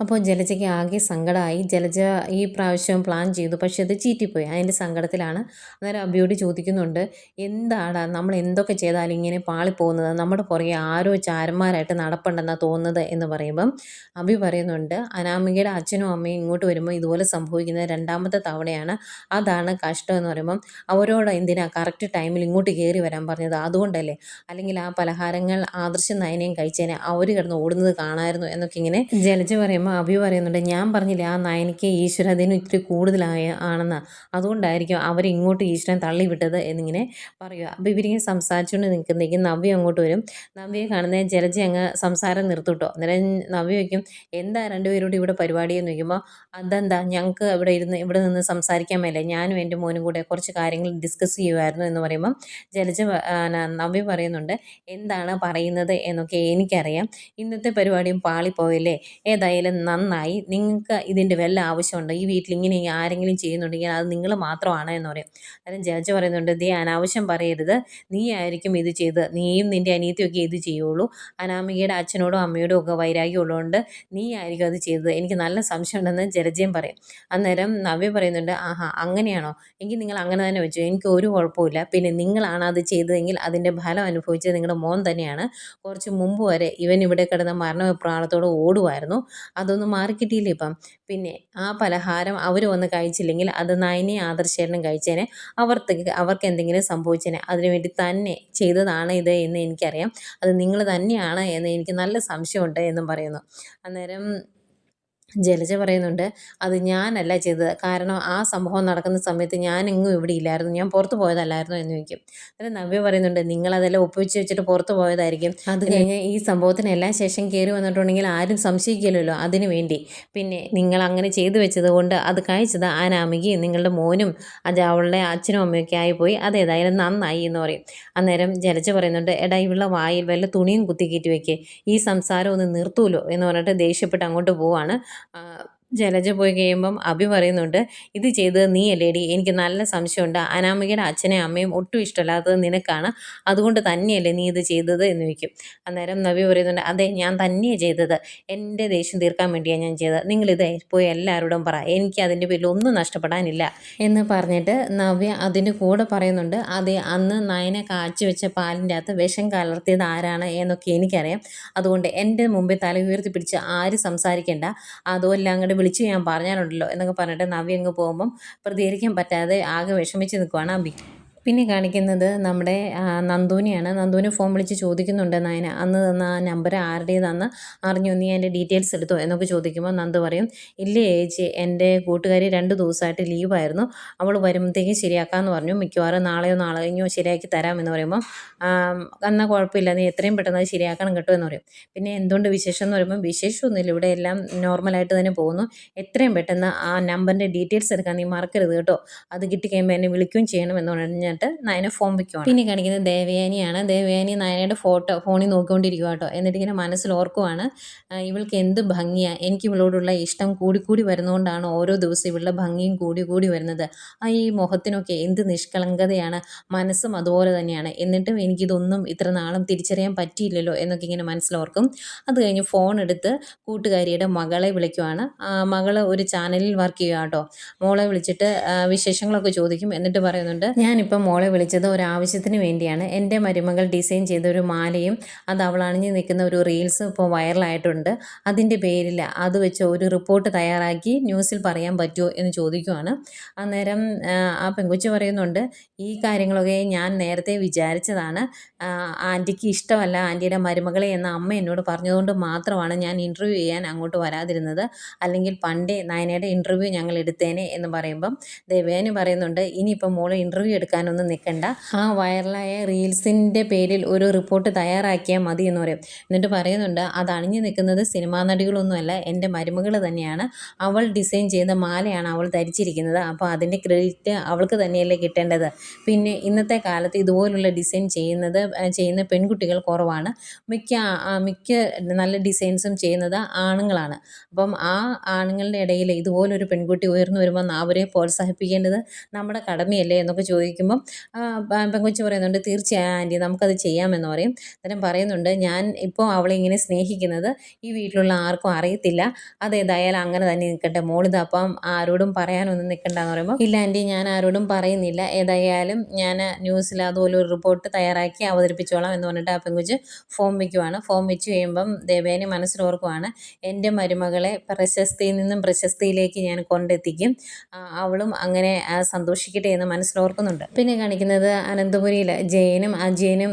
അപ്പോൾ ജലജയ്ക്ക് ആകെ സങ്കടമായി. ജലജ ഈ പ്രാവശ്യം പ്ലാൻ ചെയ്തു പക്ഷേ അത് ചീറ്റിപ്പോയി. അതിന്റെ സങ്കടത്തിലാണ്. അന്നേരം അബിയോട് ചോദിക്കുന്നുണ്ട് എന്താണ് നമ്മൾ എന്തൊക്കെ ചെയ്താലും ഇങ്ങനെ പാളിപ്പോകുന്നത്? നമ്മുടെ പുറകെ ആരോ ചാരന്മാരായിട്ട് നടപ്പുണ്ടെന്നാണ് തോന്നുന്നത്? എന്ന് പറയുമ്പം അബി പറയുന്നുണ്ട് അനാമികയുടെ അച്ഛനും അമ്മയും ഇങ്ങോട്ട് വരുമ്പോൾ ഇതുപോലെ സംഭവിക്കുന്നത് രണ്ടാമത്തെ തവണയാണ്. അതാണ് കഷ്ടം എന്ന് പറയുമ്പം അവരോട് എന്തിനാണ് കറക്റ്റ് ടൈമിൽ ഇങ്ങോട്ട് കയറി വരാൻ പറഞ്ഞത്? അതുകൊണ്ടല്ലേ? അല്ലെങ്കിൽ ആ പലഹാരങ്ങൾ ആദർശ നയനയും കഴിച്ചേനെ അവർ കിടന്ന് ഓടുന്നത് കാണായിരുന്നു എന്നൊക്കെ ഇങ്ങനെ ജലജ പറയുമ്പോൾ അഭി പറയുന്നുണ്ട് ഞാൻ പറഞ്ഞില്ല ആ നയനയ്ക്ക് അതിന് ഇത്തിരി കൂടുതലായ ആണെന്ന്. അതുകൊണ്ടായിരിക്കും അവരിങ്ങോട്ട് ഈശ്വരൻ തള്ളിവിട്ടത് എന്നിങ്ങനെ പറയുക. അപ്പോൾ ഇവരിങ്ങനെ സംസാരിച്ചുകൊണ്ട് നിൽക്കുന്നേക്കും നവ്യ അങ്ങോട്ട് വരും. നവ്യയെ കാണുന്ന ജലജ അങ്ങ് സംസാരം നിർത്തുട്ടോ. അന്നേരം നവ്യ വയ്ക്കും എന്താ രണ്ടുപേരോട് ഇവിടെ പരിപാടി എന്ന് ചോദിക്കുമ്പോൾ അതെന്താ ഞങ്ങൾക്ക് ഇവിടെ ഇരുന്ന് ഇവിടെ നിന്ന് സംസാരിക്കാൻ മേലെ. ഞാനും എന്റെ മോനും കൂടെ കുറച്ച് കാര്യങ്ങൾ ഡിസ്കസ് ചെയ്യുമായിരുന്നു എന്ന് പറയുമ്പോൾ ജലജ നവ്യ പറയുന്നുണ്ട് എന്താണ് പറയുന്നത് എന്നൊക്കെ എനിക്കറിയാം. ഇന്നത്തെ പരിപാടിയും പാളിപ്പോയല്ലേ. ഏതായാലും നന്നായി നിങ്ങൾക്ക് ഇതിന്റെ വല്ല ആവശ്യമുണ്ടോ? ഈ വീട്ടിൽ ഇങ്ങനെ ആരെങ്കിലും ചെയ്യുന്നുണ്ടെങ്കിൽ അത് നിങ്ങൾ മാത്രമാണ് എന്ന് പറയും. അന്നേരം ജഡ്ജ് പറയുന്നുണ്ട് ദേ അനാവശ്യം പറയരുത്. നീ ആയിരിക്കും ഇത് ചെയ്ത് നീയും നിന്റെ അനിയത്തിയൊക്കെ ഇത് ചെയ്യുള്ളൂ. അനാമികയുടെ അച്ഛനോടും അമ്മയോടും ഒക്കെ വൈരാഗ്യം ഉള്ളതുകൊണ്ട് നീ ആയിരിക്കും അത് ചെയ്തത്. എനിക്ക് നല്ല സംശയമുണ്ടെന്ന് ജലജയം പറയും. അന്നേരം നവ്യ പറയുന്നുണ്ട് ആഹാ അങ്ങനെയാണോ? എങ്കിൽ നിങ്ങൾ അങ്ങനെ തന്നെ വെച്ചു. എനിക്ക് ഒരു കുഴപ്പമില്ല പിന്നെ നിങ്ങളാണ് അത് ചെയ്തതെങ്കിൽ അതിന്റെ ഫലം അനുഭവിച്ചത് നിങ്ങളുടെ മോൻ തന്നെയാണ്. കുറച്ച് മുമ്പ് വരെ ഇവൻ ഇവിടെ കിടന്ന മരണ മരണവിപ്രാളത്തോടെ ഓടുമായിരുന്നു. അതൊന്നും മാറിക്കിട്ടിയില്ലേ ഇപ്പം? പിന്നെ ആ പലഹാരം അവർ വന്ന് കഴിച്ചില്ലെങ്കിൽ അത് നയനെ ആദർശേരനും കഴിച്ചേനെ. അവർക്ക് അവർക്ക് എന്തെങ്കിലും സംഭവിച്ചേനെ. അതിനുവേണ്ടി തന്നെ ചെയ്തതാണ് ഇത് എന്ന് എനിക്കറിയാം. അത് നിങ്ങൾ തന്നെയാണ് എന്ന് എനിക്ക് നല്ല സംശയമുണ്ട് എന്നും പറയുന്നു. അന്നേരം ജലജ പറയുന്നുണ്ട് അത് ഞാനല്ല ചെയ്തത്. കാരണം ആ സംഭവം നടക്കുന്ന സമയത്ത് ഞാൻ എങ്ങും ഇവിടെ ഇല്ലായിരുന്നു. ഞാൻ പുറത്ത് പോയതല്ലായിരുന്നു എന്ന് ചോദിക്കും. അന്നേരം നവ്യ പറയുന്നുണ്ട് നിങ്ങളതെല്ലാം ഒപ്പിച്ച് വെച്ചിട്ട് പുറത്ത് പോയതായിരിക്കും. അത് കഴിഞ്ഞ് ഈ സംഭവത്തിന് എല്ലാ ശേഷം കയറി വന്നിട്ടുണ്ടെങ്കിൽ ആരും സംശയിക്കില്ലല്ലോ അതിനു വേണ്ടി. പിന്നെ നിങ്ങൾ അങ്ങനെ ചെയ്തു വെച്ചത് കൊണ്ട് അത് കഴിച്ചത് ആ നാമികി നിങ്ങളുടെ മോനും അത് അവളുടെ അച്ഛനും അമ്മയൊക്കെ ആയിപ്പോയി. അത് ഏതായാലും നന്നായി എന്ന് പറയും. അന്നേരം ജലജ പറയുന്നുണ്ട് എടാ ഇവളുടെ വായിൽ വല്ല തുണിയും കുത്തിക്കീറ്റി വെക്കേ. ഈ സംസാരം ഒന്ന് നിർത്തൂലോ? എന്ന് പറഞ്ഞിട്ട് ദേഷ്യപ്പെട്ട് അങ്ങോട്ട് പോവാണ്. 嗯 ജലജ പോയി കഴിയുമ്പം അഭി പറയുന്നുണ്ട് ഇത് ചെയ്തത് നീ അല്ലേടി എനിക്ക് നല്ല സംശയമുണ്ട്. അനാമികയുടെ അച്ഛനെയും അമ്മയും ഒട്ടും ഇഷ്ടമല്ലാത്തത് നിനക്കാണ്. അതുകൊണ്ട് തന്നെയല്ലേ നീ ഇത് ചെയ്തത്? എന്ന് ചോദിക്കും. അന്നേരം നവി പറയുന്നുണ്ട് അതെ ഞാൻ തന്നെയാണ് ചെയ്തത്. എന്റെ ദേഷ്യം തീർക്കാൻ വേണ്ടിയാണ് ഞാൻ ചെയ്തത്. നിങ്ങളിത് പോയി എല്ലാവരോടും പറ. എനിക്ക് അതിന്റെ പേരിൽ ഒന്നും നഷ്ടപ്പെടാനില്ല. എന്ന് പറഞ്ഞിട്ട് നവ്യ അതിന്റെ കൂടെ പറയുന്നുണ്ട് അതെ അന്ന് നയനെ കാച്ചി വെച്ച പാലിന്റെ അകത്ത് വിഷം കലർത്തിയത് ആരാണ് എന്നൊക്കെ എനിക്കറിയാം. അതുകൊണ്ട് എന്റെ മുമ്പിൽ തല ഉയർത്തി പിടിച്ച് ആര് സംസാരിക്കേണ്ട. അതോ അങ്ങോട്ട് വിളിച്ച് ഞാൻ പറഞ്ഞാലുണ്ടല്ലോ എന്നൊക്കെ പറഞ്ഞിട്ട് നവ്യ അങ്ങ് പോകുമ്പം പ്രതികരിക്കാൻ പറ്റാതെ ആകെ വിഷമിച്ച് നിൽക്കുവാണ് അബി പിന്നെ കാണിക്കുന്നത് നമ്മുടെ നന്ദുവിനെയാണ്. നന്ദൂനെ ഫോൺ വിളിച്ച് ചോദിക്കുന്നുണ്ട് നയന. അന്ന് തന്ന ആ നമ്പർ ആരുടേതാണെന്ന് അറിഞ്ഞു? നീ എന്റെ ഡീറ്റെയിൽസ് എടുത്തോ? എന്നൊക്കെ ചോദിക്കുമ്പോൾ നന്ദ് പറയും ഇല്ലേ ചേച്ചി എന്റെ കൂട്ടുകാരി രണ്ട് ദിവസമായിട്ട് ലീവായിരുന്നു അവൾ വരുമ്പോഴത്തേക്കും ശരിയാക്കാമെന്ന് പറഞ്ഞു. മിക്കവാറും നാളെയോ നാളെ കഴിഞ്ഞോ ശരിയാക്കി തരാമെന്ന് പറയുമ്പോൾ എന്നാൽ കുഴപ്പമില്ല. നീ എത്രയും പെട്ടെന്ന് അത് ശരിയാക്കണം കേട്ടോ എന്ന് പറയും. പിന്നെ എന്തുകൊണ്ട് വിശേഷം എന്ന് പറയുമ്പോൾ വിശേഷമൊന്നുമില്ല. ഇവിടെ എല്ലാം നോർമലായിട്ട് തന്നെ പോകുന്നു. എത്രയും പെട്ടെന്ന് ആ നമ്പറിന്റെ ഡീറ്റെയിൽസ് എടുക്കാൻ നീ മറക്കരുത് കേട്ടോ. അത് കിട്ടിക്കഴിയുമ്പോൾ എന്നെ വിളിക്കുകയും ചെയ്യണം എന്ന് പറഞ്ഞാൽ പറഞ്ഞിട്ട് നയന ഫോൺ വയ്ക്കുവാണ് പിന്നെ കാണിക്കുന്നത് ദേവയാനിയാണ്. ദേവയാനി നയനയുടെ ഫോട്ടോ ഫോണിൽ നോക്കിക്കൊണ്ടിരിക്കുക കേട്ടോ എന്നിട്ട് ഇങ്ങനെ മനസ്സിൽ ഓർക്കുവാണ് ഇവൾക്ക് എന്ത് ഭംഗിയാണ് എനിക്ക് ഇവളോടുള്ള ഇഷ്ടം കൂടി കൂടി വരുന്നതുകൊണ്ടാണ് ഓരോ ദിവസം ഇവളുടെ ഭംഗിയും കൂടി കൂടി വരുന്നത്. ആ ഈ മുഖത്തിനൊക്കെ എന്ത് നിഷ്കളങ്കതയാണ്. മനസ്സും അതുപോലെ തന്നെയാണ്. എന്നിട്ടും എനിക്കിതൊന്നും ഇത്ര നാളും തിരിച്ചറിയാൻ പറ്റിയില്ലല്ലോ എന്നൊക്കെ ഇങ്ങനെ മനസ്സിലോർക്കും അത് കഴിഞ്ഞ് ഫോൺ എടുത്ത് കൂട്ടുകാരിയുടെ മകളെ വിളിക്കുവാണ്. മകൾ ഒരു ചാനലിൽ വർക്ക് ചെയ്യുക കേട്ടോ മോളെ വിളിച്ചിട്ട് വിശേഷങ്ങളൊക്കെ ചോദിക്കും. എന്നിട്ട് പറയുന്നുണ്ട് ഞാനിപ്പം മോളെ വിളിച്ചത് ഒരാവശ്യത്തിന് വേണ്ടിയാണ്. എന്റെ മരുമകൾ ഡിസൈൻ ചെയ്ത ഒരു മാലയും അത് അവൾ അണിഞ്ഞ് നിൽക്കുന്ന ഒരു റീൽസ് ഇപ്പോൾ വൈറലായിട്ടുണ്ട്. അതിന്റെ പേരിൽ അത് വെച്ച് ഒരു റിപ്പോർട്ട് തയ്യാറാക്കി ന്യൂസിൽ പറയാൻ പറ്റുമോ എന്ന് ചോദിക്കുവാണ്. അന്നേരം ആ പെങ്കുച്ചു പറയുന്നുണ്ട് ഈ കാര്യങ്ങളൊക്കെ ഞാൻ നേരത്തെ വിചാരിച്ചതാണ്. ആന്റിക്ക് ഇഷ്ടമല്ല ആന്റിയുടെ മരുമകളെ എന്ന അമ്മ എന്നോട് പറഞ്ഞതുകൊണ്ട് മാത്രമാണ് ഞാൻ ഇന്റർവ്യൂ ചെയ്യാൻ അങ്ങോട്ട് വരാതിരുന്നത്. അല്ലെങ്കിൽ പണ്ടേ നയനയുടെ ഇന്റർവ്യൂ ഞങ്ങൾ എടുത്തേനെ എന്ന് പറയുമ്പം ദേവേന് പറയുന്നുണ്ട് ഇനിയിപ്പം മോൾ ഇന്റർവ്യൂ എടുക്കാനൊന്നും ഒന്നും നിൽക്കണ്ട ആ വൈറലായ റീൽസിന്റെ പേരിൽ ഒരു റിപ്പോർട്ട് തയ്യാറാക്കിയാൽ മതി എന്ന് പറയും. എന്നിട്ട് പറയുന്നുണ്ട് അത് അണിഞ്ഞു നിൽക്കുന്നത് സിനിമാ നടികളൊന്നുമല്ല എന്റെ മരുമകൾ തന്നെയാണ്. അവൾ ഡിസൈൻ ചെയ്ത മാലയാണ് അവൾ ധരിച്ചിരിക്കുന്നത്. അപ്പോൾ അതിന്റെ ക്രെഡിറ്റ് അവൾക്ക് തന്നെയല്ലേ കിട്ടേണ്ടത്? പിന്നെ ഇന്നത്തെ കാലത്ത് ഇതുപോലുള്ള ഡിസൈൻ ചെയ്യുന്നത് ചെയ്യുന്ന പെൺകുട്ടികൾ കുറവാണ്. മിക്ക മിക്ക നല്ല ഡിസൈൻസും ചെയ്യുന്നത് ആണുങ്ങളാണ്. അപ്പം ആ ആണുങ്ങളുടെ ഇടയിൽ ഇതുപോലൊരു പെൺകുട്ടി ഉയർന്നു വരുമ്പോൾ അവരെ പ്രോത്സാഹിപ്പിക്കേണ്ടത് നമ്മുടെ കടമയല്ലേ എന്നൊക്കെ ചോദിക്കുമ്പം പറയുമ്പം പെങ്കൊച്ച് പറയുന്നുണ്ട് തീർച്ചയായും ആന്റി നമുക്കത് ചെയ്യാമെന്ന് പറയും. അന്നേരം പറയുന്നുണ്ട് ഞാൻ ഇപ്പോൾ അവളെ ഇങ്ങനെ സ്നേഹിക്കുന്നത് ഈ വീട്ടിലുള്ള ആർക്കും അറിയത്തില്ല. അതേതായാലും അങ്ങനെ തന്നെ നിൽക്കട്ടെ. മോളിത് അപ്പം ആരോടും പറയാനൊന്നും നിൽക്കണ്ടെന്ന് പറയുമ്പോൾ ഇല്ല ആന്റി ഞാൻ ആരോടും പറയുന്നില്ല. ഏതായാലും ഞാൻ ന്യൂസിൽ അതുപോലെ ഒരു റിപ്പോർട്ട് തയ്യാറാക്കി അവതരിപ്പിച്ചോളാം എന്ന് പറഞ്ഞിട്ട് ആ പെങ്കുച്ച് ഫോം വയ്ക്കുവാണ് ഫോം വെച്ച് കഴിയുമ്പം ദേവേനെ മനസ്സിലോർക്കുവാണ് എന്റെ മരുമകളെ പ്രശസ്തിയിൽ നിന്നും പ്രശസ്തിയിലേക്ക് ഞാൻ കൊണ്ടെത്തിക്കും. അവളും അങ്ങനെ സന്തോഷിക്കട്ടെ എന്ന് മനസ്സിലോർക്കുന്നുണ്ട്. പിന്നെ കാണിക്കുന്നത്? അനന്തപുരിയിൽ ജയനും അജയനും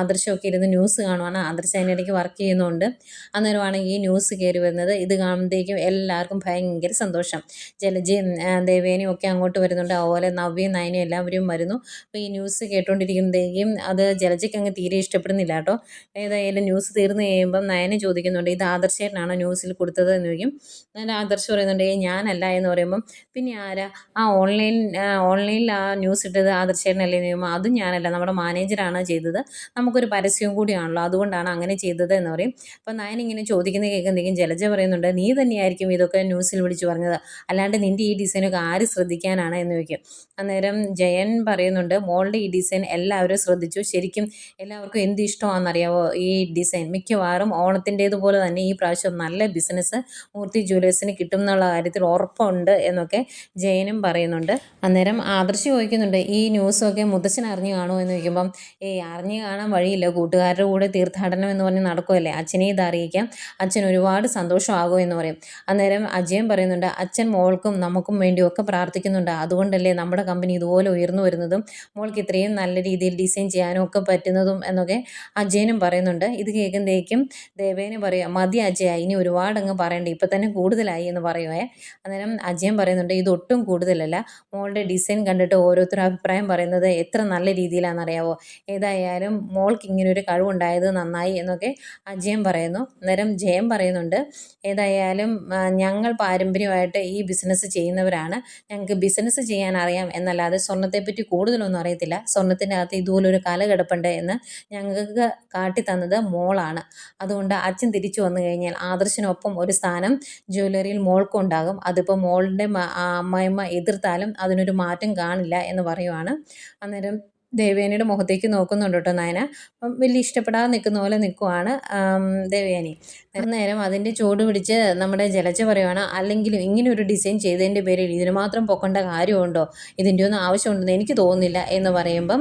ആദർശമൊക്കെ ഇരുന്ന് ന്യൂസ് കാണുവാണ്. ആദർശ് അതിനിടയ്ക്ക് വർക്ക് ചെയ്യുന്നുണ്ട്. അന്നേരമാണ് ഈ ന്യൂസ് കയറി വരുന്നത്. ഇത് കാണുമ്പോഴത്തേക്കും എല്ലാവർക്കും ഭയങ്കര സന്തോഷം. ജലജയും ദേവേനയും ഒക്കെ അങ്ങോട്ട് വരുന്നുണ്ട്. അതുപോലെ നവ്യയും നയനയും എല്ലാവരും വരുന്നു. അപ്പോൾ ഈ ന്യൂസ് കേട്ടുകൊണ്ടിരിക്കുമ്പോഴത്തേക്കും അത് ജലജയ്ക്ക് അങ്ങ് തീരെ ഇഷ്ടപ്പെടുന്നില്ല കേട്ടോ. ഏതായാലും ന്യൂസ് തീർന്നു കഴിയുമ്പം നയന ചോദിക്കുന്നുണ്ട് ഇത് ആദർശേട്ടനാണോ ന്യൂസിൽ കൊടുത്തത്? എന്ന് ചോദിക്കും. അന്നേരം ആദർശ് പറയുന്നുണ്ട് ഞാനല്ല എന്ന് പറയുമ്പം പിന്നെ ആരാ? ആ ഓൺലൈൻ ഓൺലൈനിൽ ആ ന്യൂസ് ഇട്ടത് ആദർശേട്ടനല്ലേ നിയമം? അതും ഞാനല്ല നമ്മുടെ മാനേജറാണ് ചെയ്തത്. നമുക്കൊരു പരസ്യവും കൂടിയാണല്ലോ അതുകൊണ്ടാണ് അങ്ങനെ ചെയ്തത് എന്ന് പറയും. അപ്പം നയൻ ഇങ്ങനെ ചോദിക്കുന്ന കേൾക്കുമ്പോഴേക്കും ജലജ പറയുന്നുണ്ട് നീ തന്നെയായിരിക്കും ഇതൊക്കെ ന്യൂസിൽ വിളിച്ച് പറഞ്ഞത്. അല്ലാണ്ട് നിന്റെ ഈ ഡിസൈനൊക്കെ ആര് ശ്രദ്ധിക്കാനാണ്? എന്ന് ചോദിക്കും. അന്നേരം ജയൻ പറയുന്നുണ്ട് മോളുടെ ഈ ഡിസൈൻ എല്ലാവരും ശ്രദ്ധിച്ചു. ശരിക്കും എല്ലാവർക്കും എന്ത് ഇഷ്ടമാണെന്നറിയാവോ? ഈ ഡിസൈൻ മിക്കവാറും ഓണത്തിന്റേതുപോലെ തന്നെ ഈ പ്രാവശ്യം നല്ല ബിസിനസ് മൂർത്തി ജ്വല്ലേഴ്സിന് കിട്ടും എന്നുള്ള കാര്യത്തിൽ ഉറപ്പുണ്ട് എന്നൊക്കെ ജയനും പറയുന്നുണ്ട്. അന്നേരം ആദർശ് ചോദിക്കുന്നുണ്ട് ഈ ന്യൂസൊക്കെ മുത്തച്ഛൻ അറിഞ്ഞു കാണുമോ എന്ന് ചോദിക്കുമ്പം ഏയ് അറിഞ്ഞു കാണാൻ വഴിയില്ല. കൂട്ടുകാരുടെ കൂടെ തീർത്ഥാടനം എന്ന് പറഞ്ഞ് നടക്കുമല്ലേ അച്ഛനെ ഇത് അറിയിക്കാം. അച്ഛൻ ഒരുപാട് സന്തോഷമാകും എന്ന് പറയും. അന്നേരം അജയൻ പറയുന്നുണ്ട് അച്ഛൻ മോൾക്കും നമുക്കും വേണ്ടിയൊക്കെ പ്രാർത്ഥിക്കുന്നുണ്ട്. അതുകൊണ്ടല്ലേ നമ്മുടെ കമ്പനി ഇതുപോലെ ഉയർന്നു വരുന്നതും മോൾക്ക് ഇത്രയും നല്ല രീതിയിൽ ഡിസൈൻ ചെയ്യാനും ഒക്കെ പറ്റുന്നതും എന്നൊക്കെ അജയനും പറയുന്നുണ്ട്. ഇത് കേൾക്കുമ്പോഴേക്കും ദേവേനെ പറയുക മതി അജയ ഇനി ഒരുപാട് അങ്ങ് പറയണ്ട. ഇപ്പം തന്നെ കൂടുതലായി എന്ന് പറയുവേ. അന്നേരം അജയൻ പറയുന്നുണ്ട് ഇതൊട്ടും കൂടുതലല്ല. മോളുടെ ഡിസൈൻ കണ്ടിട്ട് ഓരോരുത്തരും അഭിപ്രായം പറയുന്നത് എത്ര നല്ല രീതിയിലാണെന്നറിയാവോ? ഏതായാലും മോൾക്ക് ഇങ്ങനൊരു കഴിവുണ്ടായത് നന്നായി എന്നൊക്കെ അജയൻ പറയുന്നു. അന്നേരം ജയം പറയുന്നുണ്ട്. ഏതായാലും ഞങ്ങൾ പാരമ്പര്യമായിട്ട് ഈ ബിസിനസ് ചെയ്യുന്നവരാണ്. ഞങ്ങൾക്ക് ബിസിനസ് ചെയ്യാൻ അറിയാം എന്നല്ലാതെ സ്വർണത്തെപ്പറ്റി കൂടുതലൊന്നും അറിയത്തില്ല. സ്വർണത്തിന്റെ അകത്ത് ഇതുപോലൊരു കല കിടപ്പുണ്ട് എന്ന് ഞങ്ങൾക്ക് കാട്ടി തന്നത് മോളാണ്. അതുകൊണ്ട് അച്ഛൻ തിരിച്ചു വന്നു കഴിഞ്ഞാൽ ആദർശിനൊപ്പം ഒരു സ്ഥാനം ജ്വല്ലറിയിൽ മോൾക്കും ഉണ്ടാകും അതിപ്പോൾ അമ്മയമ്മ അമ്മായിമ്മ എതിർത്താലും അതിനൊരു മാറ്റം കാണില്ല എന്ന് പറയുവാണ് അന്നേരം ദേവയാനിയുടെ മുഖത്തേക്ക് നോക്കുന്നുണ്ട് കേട്ടോ നയന. അപ്പം വലിയ ഇഷ്ടപ്പെടാതെ നിൽക്കുന്ന പോലെ നിൽക്കുവാണ് ദേവയാനി. നേരം അതിന്റെ ചൂട് പിടിച്ച് നമ്മുടെ ജലജ പറയുവാണ് അല്ലെങ്കിലും ഇങ്ങനെ ഒരു ഡിസൈൻ ചെയ്തതിന്റെ പേരിൽ ഇതിന് മാത്രം പൊക്കേണ്ട കാര്യമുണ്ടോ? ഇതിന്റെ ഒന്നും ആവശ്യമുണ്ടെന്ന് എനിക്ക് തോന്നുന്നില്ല എന്ന് പറയുമ്പം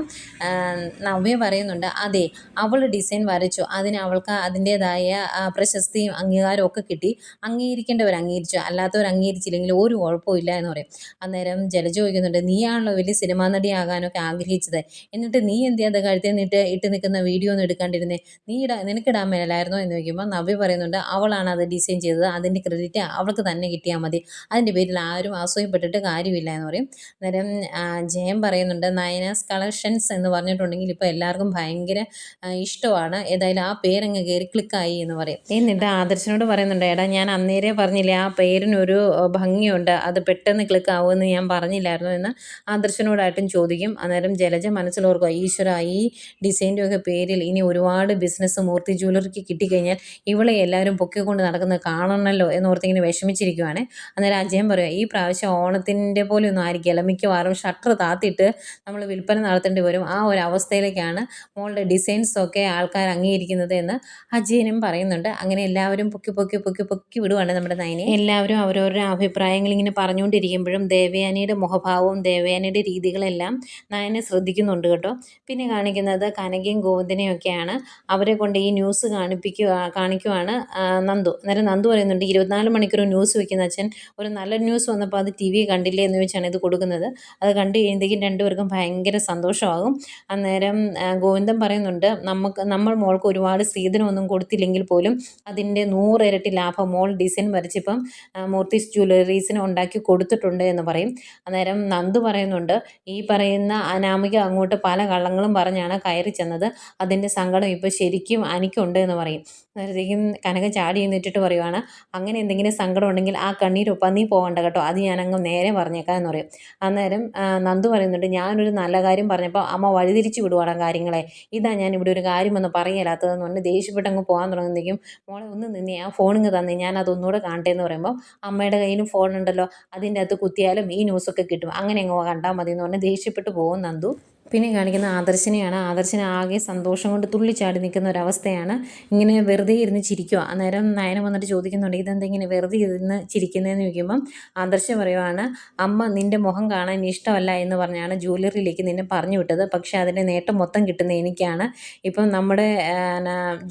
നവ്യ പറയുന്നുണ്ട് അതെ അവൾ ഡിസൈൻ വരച്ചു. അതിന് അവൾക്ക് അതിന്റേതായ പ്രശസ്തിയും അംഗീകാരവും ഒക്കെ കിട്ടി. അംഗീകരിക്കേണ്ടവർ അംഗീകരിച്ചു. അല്ലാത്തവർ അംഗീകരിച്ചില്ലെങ്കിൽ ഒരു കുഴപ്പമില്ല എന്ന് പറയും. അന്നേരം ജലജ ചോദിക്കുന്നുണ്ട് നീയാണല്ലോ വലിയ സിനിമാ നടിയാകാനൊക്കെ ആഗ്രഹിച്ചത്. എന്നിട്ട് നീ എന്ത് ചെയ്യാൻ കഴുത്തിൽ നിന്നിട്ട് ഇട്ട് നിൽക്കുന്ന വീഡിയോ ഒന്നും എടുക്കാണ്ടിരുന്നേ? നീ ഇടാ നിനക്കിടാൻ മേലായിരുന്നോ എന്ന് ചോദിക്കുമ്പോൾ നവ്യ പറയുന്നുണ്ട് അവളാണ് അത് ഡിസൈൻ ചെയ്തത് അതിന്റെ ക്രെഡിറ്റ് അവൾക്ക് തന്നെ കിട്ടിയാൽ മതി. അതിന്റെ പേരിൽ ആരും അസൂയപ്പെട്ടിട്ട് കാര്യമില്ല എന്ന് പറയും. അന്നേരം ജയം പറയുന്നുണ്ട് നയനാസ് കളക്ഷൻസ് എന്ന് പറഞ്ഞിട്ടുണ്ടെങ്കിൽ ഇപ്പോൾ എല്ലാവർക്കും ഭയങ്കര ഇഷ്ടമാണ്. ഏതായാലും ആ പേരങ്ങ് കയറി ക്ലിക്കായി എന്ന് പറയും. എന്നിട്ട് ആദർശനോട് പറയുന്നുണ്ട് എടാ ഞാൻ അന്നേരെ പറഞ്ഞില്ലേ ആ പേരിനൊരു ഭംഗിയുണ്ട് അത് പെട്ടെന്ന് ക്ലിക്ക് ആവുമെന്ന് ഞാൻ പറഞ്ഞില്ലായിരുന്നു എന്ന് ആദർശനോടായിട്ടും ചോദിക്കും. അന്നേരം ജലജ മനസ്സിലോർക്കുക ഈശ്വര ഈ ഡിസൈന്റെ ഒക്കെ പേരിൽ ഇനി ഒരുപാട് ബിസിനസ് മൂർത്തി ജ്വല്ലറിക്ക് കിട്ടിക്കഴിഞ്ഞാൽ ഇവളെ എല്ലാവരും പൊക്കിക്കൊണ്ട് നടക്കുന്നത് കാണണമല്ലോ എന്നോർത്തിങ്ങനെ വിഷമിച്ചിരിക്കുവാണ്. അന്നേരം അജയം പറയുക ഈ പ്രാവശ്യം ഓണത്തിന്റെ പോലെ ഒന്നും ആയിരിക്കില്ല. മിക്കവാറും ഷട്ടർ താത്തിട്ട് നമ്മൾ വിൽപ്പന നടത്തേണ്ടി വരും. ആ ഒരു അവസ്ഥയിലേക്കാണ് മോളുടെ ഡിസൈൻസൊക്കെ ആൾക്കാർ അംഗീകരിക്കുന്നത് എന്ന് അജയനും പറയുന്നുണ്ട്. അങ്ങനെ എല്ലാവരും പൊക്കി പൊക്കി പൊക്കി പൊക്കി വിടുവാണ് നമ്മുടെ നയനെ എല്ലാവരും അവരവരുടെ അഭിപ്രായങ്ങൾ ഇങ്ങനെ പറഞ്ഞുകൊണ്ടിരിക്കുമ്പോഴും ദേവയാനിയുടെ മുഖഭാവവും ദേവയാനിയുടെ രീതികളെല്ലാം നയനെ ശ്രദ്ധിക്കുന്നുണ്ട്. കേട്ടോ. പിന്നെ കാണിക്കുന്നത് കനകയും ഗോവിന്ദനെയും ഒക്കെയാണ്. അവരെ കൊണ്ട് ഈ ന്യൂസ് കാണിപ്പിക്കുക കാണിക്കുവാണ് നന്ദു. അന്നേരം നന്ദു പറയുന്നുണ്ട് ഇരുപത്തിനാല് മണിക്കൂർ ന്യൂസ് വെക്കുന്ന അച്ഛൻ ഒരു നല്ല ന്യൂസ് വന്നപ്പോൾ അത് ടി വി കണ്ടില്ലേ എന്ന് വെച്ചാണ് ഇത് കൊടുക്കുന്നത്. അത് കണ്ടു കഴിയുമ്പോഴത്തേക്കും രണ്ടുപേർക്കും ഭയങ്കര സന്തോഷമാകും. അന്നേരം ഗോവിന്ദൻ പറയുന്നുണ്ട് നമുക്ക് നമ്മൾ മോൾക്ക് ഒരുപാട് സ്ത്രീധനമൊന്നും കൊടുത്തില്ലെങ്കിൽ പോലും അതിന്റെ നൂറിരട്ടി ലാഭം മോൾ ഡിസൈൻ വരച്ചിപ്പം മൂർത്തീസ് ജ്വല്ലറീസിന് ഉണ്ടാക്കി കൊടുത്തിട്ടുണ്ട് എന്ന് പറയും. അന്നേരം നന്ദു പറയുന്നുണ്ട് ഈ പറയുന്ന അനാമിക അങ്ങോട്ട് അങ്ങോട്ട് പല കള്ളങ്ങളും പറഞ്ഞാണ് കയറി ചെന്നത്. അതിന്റെ സങ്കടം ഇപ്പോൾ ശരിക്കും എനിക്കുണ്ട് എന്ന് പറയും. അന്നേരത്തേക്കും കനക ചാടി എന്നിട്ടിട്ട് പറയുവാണ് അങ്ങനെ എന്തെങ്കിലും സങ്കടം ഉണ്ടെങ്കിൽ ആ കണ്ണീരൊപ്പം നീ പോകണ്ട കേട്ടോ. അത് ഞാനങ്ങ് നേരെ പറഞ്ഞേക്കാം എന്ന് പറയും. അന്നേരം നന്ദു പറയുന്നുണ്ട് ഞാനൊരു നല്ല കാര്യം പറഞ്ഞപ്പോൾ അമ്മ വഴിതിരിച്ച് വിടുവാണ് കാര്യങ്ങളെ. ഇതാ ഞാൻ ഇവിടെ ഒരു കാര്യമൊന്നും പറയലാത്തതെന്ന് പറഞ്ഞ് ദേഷ്യപ്പെട്ട് അങ്ങ് പോകാൻ തുടങ്ങുമ്പോഴേക്കും മോളെ ഒന്ന് നിന്നെ ആ ഫോണിങ് തന്നെ ഞാൻ അതൊന്നുകൂടെ കാണട്ടെ എന്ന് പറയുമ്പോൾ അമ്മയുടെ കയ്യിലും ഫോൺ ഉണ്ടല്ലോ അതിന്റെ അകത്ത് കുത്തിയാലും ഈ ന്യൂസൊക്കെ കിട്ടും. അങ്ങനെ അങ്ങ് കണ്ടാൽ മതി എന്ന് പറഞ്ഞ് ദേഷ്യപ്പെട്ട് പോകും നന്ദു. പിന്നെ കാണിക്കുന്ന ആദർശനെയാണ്. ആദർശന ആകെ സന്തോഷം കൊണ്ട് തുള്ളിച്ചാടി നിൽക്കുന്ന ഒരവസ്ഥയാണ് ഇങ്ങനെ വെറുതെ ഇരുന്ന് ചിരിക്കുക. അന്നേരം നയനം വന്നിട്ട് ചോദിക്കുന്നുണ്ട് ഇതെന്താ ഇങ്ങനെ വെറുതെ ഇരുന്ന് ചിരിക്കുന്നതെന്ന് ചോദിക്കുമ്പം ആദർശം പറയുവാണ് അമ്മ നിന്റെ മുഖം കാണാൻ ഇഷ്ടമല്ല എന്ന് പറഞ്ഞാണ് ജ്വല്ലറിയിലേക്ക് നിന്നെ പറഞ്ഞു വിട്ടത്. പക്ഷേ അതിന്റെ നേട്ടം മൊത്തം കിട്ടുന്ന എനിക്കാണ്. ഇപ്പം നമ്മുടെ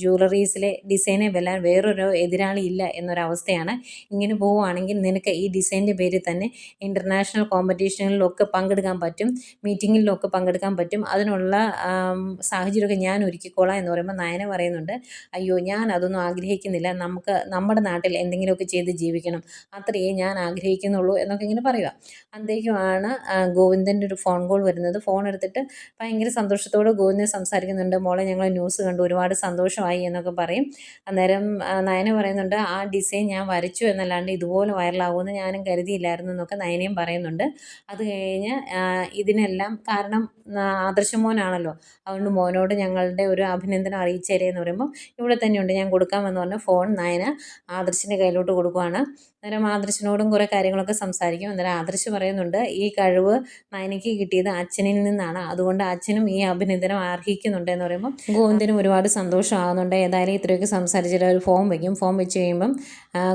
ജ്വല്ലറീസിലെ ഡിസൈനെ വെല്ലാൻ വേറൊരു എതിരാളി ഇല്ല എന്നൊരവസ്ഥയാണ്. ഇങ്ങനെ പോവുകയാണെങ്കിൽ നിനക്ക് ഈ ഡിസൈന്റെ പേരിൽ തന്നെ ഇന്റർനാഷണൽ കോമ്പറ്റീഷനിലൊക്കെ പങ്കെടുക്കാൻ പറ്റും. മീറ്റിങ്ങിലൊക്കെ പങ്കെടുക്കാൻ പറ്റും. അതിനുള്ള സാഹചര്യമൊക്കെ ഞാൻ ഒരുക്കിക്കോളാം എന്ന് പറയുമ്പോൾ നയന പറയുന്നുണ്ട് അയ്യോ ഞാൻ അതൊന്നും ആഗ്രഹിക്കുന്നില്ല. നമുക്ക് നമ്മുടെ നാട്ടിൽ എന്തെങ്കിലുമൊക്കെ ചെയ്ത് ജീവിക്കണം. അത്രയേ ഞാൻ ആഗ്രഹിക്കുന്നുള്ളൂ എന്നൊക്കെ ഇങ്ങനെ പറയുക. അന്തേക്കുമാണ് ഗോവിന്ദന്റെ ഒരു ഫോൺ കോൾ വരുന്നത്. ഫോൺ എടുത്തിട്ട് ഭയങ്കര സന്തോഷത്തോടെ ഗോവിന്ദൻ സംസാരിക്കുന്നുണ്ട്. മോളെ ഞങ്ങൾ ന്യൂസ് കണ്ടു. ഒരുപാട് സന്തോഷമായി എന്നൊക്കെ പറയും. അന്നേരം നയന പറയുന്നുണ്ട് ആ ഡിസൈൻ ഞാൻ വരച്ചു എന്നല്ലാണ്ട് ഇതുപോലെ വൈറലാകുമെന്ന് ഞാനും കരുതിയില്ലായിരുന്നു എന്നൊക്കെ നയനയും പറയുന്നുണ്ട്. അത് കഴിഞ്ഞ് ഇതിനെല്ലാം കാരണം ആ, ആദർശ മോനാണല്ലോ അതുകൊണ്ട് മോനോട് ഞങ്ങളുടെ ഒരു അഭിനന്ദനം അറിയിച്ചേരേ എന്ന് പറയുമ്പോൾ ഇവിടെ തന്നെയുണ്ട് ഞാൻ കൊടുക്കാമെന്ന് പറഞ്ഞ ഫോൺ നയന ആദർശിന്റെ കയ്യിലോട്ട് കൊടുക്കുവാണ്. അന്നേരം ആദർശിനോടും കുറേ കാര്യങ്ങളൊക്കെ സംസാരിക്കും. അന്നേരം ആദർശ് പറയുന്നുണ്ട് ഈ കഴിവ് നയനയ്ക്ക് കിട്ടിയത് അച്ഛനിൽ നിന്നാണ്. അതുകൊണ്ട് അച്ഛനും ഈ അഭിനന്ദനം അർഹിക്കുന്നുണ്ട് എന്ന് പറയുമ്പോൾ ഗോവിന്ദനും ഒരുപാട് സന്തോഷമാകുന്നുണ്ട്. ഏതായാലും ഇത്രയൊക്കെ സംസാരിച്ചിട്ട് ഒരു ഫോം വയ്ക്കും ഫോം വെച്ച് കഴിയുമ്പം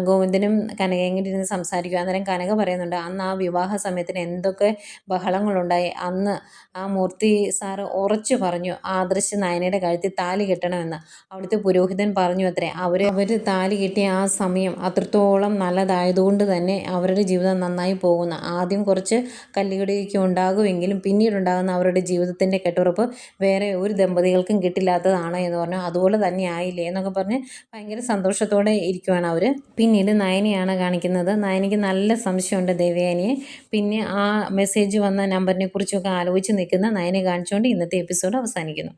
ഗോവിന്ദനും കനകയും ഇരുന്ന് സംസാരിക്കും. അന്നേരം കനക പറയുന്നുണ്ട് അന്ന് ആ വിവാഹ സമയത്തിന് എന്തൊക്കെ ബഹളങ്ങളുണ്ടായി. അന്ന് ആ മൂർത്തി സാറ് ഉറച്ചു പറഞ്ഞു ആദർശ് നയനയുടെ കഴുത്തിൽ താലി കെട്ടണമെന്ന്. അവിടുത്തെ പുരോഹിതൻ പറഞ്ഞു അത്രേ. അവർ അവർ താലി കെട്ടിയ ആ സമയം അത്രത്തോളം നല്ലതായതുകൊണ്ട് തന്നെ അവരുടെ ജീവിതം നന്നായി പോകുന്ന ആദ്യം കുറച്ച് കല്ലുകടിയൊക്കെ ഉണ്ടാകുമെങ്കിലും പിന്നീടുണ്ടാകുന്ന അവരുടെ ജീവിതത്തിന്റെ കെട്ടുറപ്പ് വേറെ ഒരു ദമ്പതികൾക്കും കിട്ടില്ലാത്തതാണ് എന്ന് പറഞ്ഞു. അതുപോലെ തന്നെ ആയില്ലേ എന്നൊക്കെ പറഞ്ഞ് ഭയങ്കര സന്തോഷത്തോടെ ഇരിക്കുവാണ് അവർ പിന്നീട് നയനയാണ് കാണിക്കുന്നത്. നയനയ്ക്ക് നല്ല സംശയമുണ്ട് ദേവയാനിയെ. പിന്നെ ആ മെസ്സേജ് വന്ന നമ്പറിനെ കുറിച്ചൊക്കെ ആലോചിച്ച് നിൽക്കുന്ന നയനെ കാണിച്ചുകൊണ്ട് ഇന്നത്തെ എപ്പിസോഡ് അവസാനിക്കുന്നു.